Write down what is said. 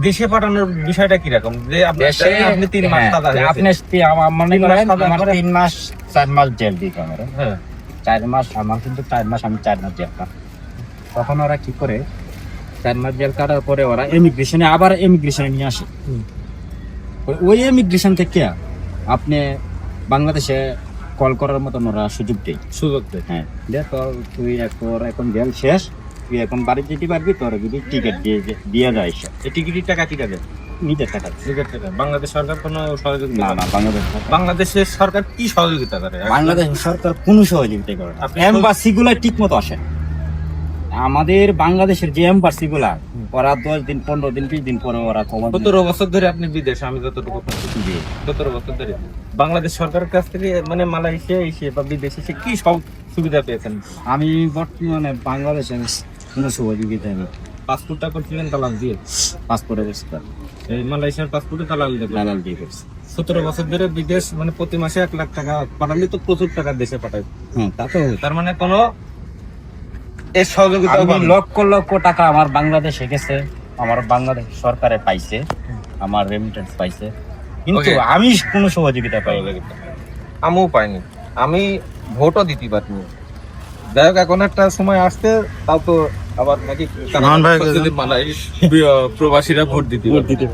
দেশে পাঠানোর বিষয়টা কীরকম? যে আপনি আপনি তিন মাস হ্যাঁ, সাজা আপনি আমার মনে করেন আমার তিন মাস চার মাস জেল দিতে হবে। হ্যাঁ। চার মাস আমার কিন্তু চার মাস আমি চার মাস জেল কাটলাম। তখন ওরা কি করে? চার মাস জেল কাটার পরে ওরা ইমিগ্রেশনে আবার ইমিগ্রেশনে নিয়ে আসে। ওই- ওই ইমিগ্রেশন থেকে আপনি বাংলাদেশে কল করার মতন ওরা সুযোগ দেয়। সুযোগ দেয়। হ্যাঁ দেখ তুই এখন জেল শেষ তুই এখন বাড়ি যেতে পারবি তোর যদি টিকিট দিয়ে দিয়ে যায় সে। এই টিকিটের টাকা কি টাকা নিজের টাকা। টিকিট টাকা। বাংলাদেশ সরকার কোনো সহযোগিতা না না বাংলাদেশ বাংলাদেশের সরকার কি সহযোগিতা করে? বাংলাদেশ সরকার কোনো সহযোগিতা করে না। আপনি এম্বাসি ঠিক মতো আসে। আমাদের বাংলাদেশের যে এম্বাসি গুলা ওরা দশ দিন পনেরো দিন বিশ দিন পরে ওরা কমান সতেরো বছর ধরে আপনি বিদেশে আমি যতটুকু। সতেরো বছর ধরে। বাংলাদেশ সরকারের কাছ থেকে মানে মালয়েশিয়া এসে বা বিদেশে এসে কি সব সুবিধা পেয়েছেন? আমি বর্তমানে বাংলাদেশের কোনো সহযোগিতা নেই পাসপোর্টটা করছিলেন তালাল দিয়ে? পাসপোর্ট অবস্থা এই মালয়েশিয়ার পাসপোর্টে তালাল দেবে দালাল দিয়ে করছে। সতেরো বছর ধরে বিদেশ মানে প্রতি মাসে এক লাখ টাকা পাঠালে তো প্রচুর টাকা দেশে পাঠায়। হ্যাঁ তা তো তার মানে কোনো এর সহযোগিতা লক্ষ লক্ষ টাকা আমার বাংলাদেশে গেছে আমার বাংলাদেশ সরকারে পাইছে আমার রেমিটেন্স পাইছে। কিন্তু আমি কোনো সহযোগিতা পাই না। আমিও পাইনি। আমি ভোটও দিতে পারিনি। যাই হোক এখন একটা সময় আসতে তাও তো আবার নাকি প্রবাসীরা ভোট দিতে ভোট দিতে।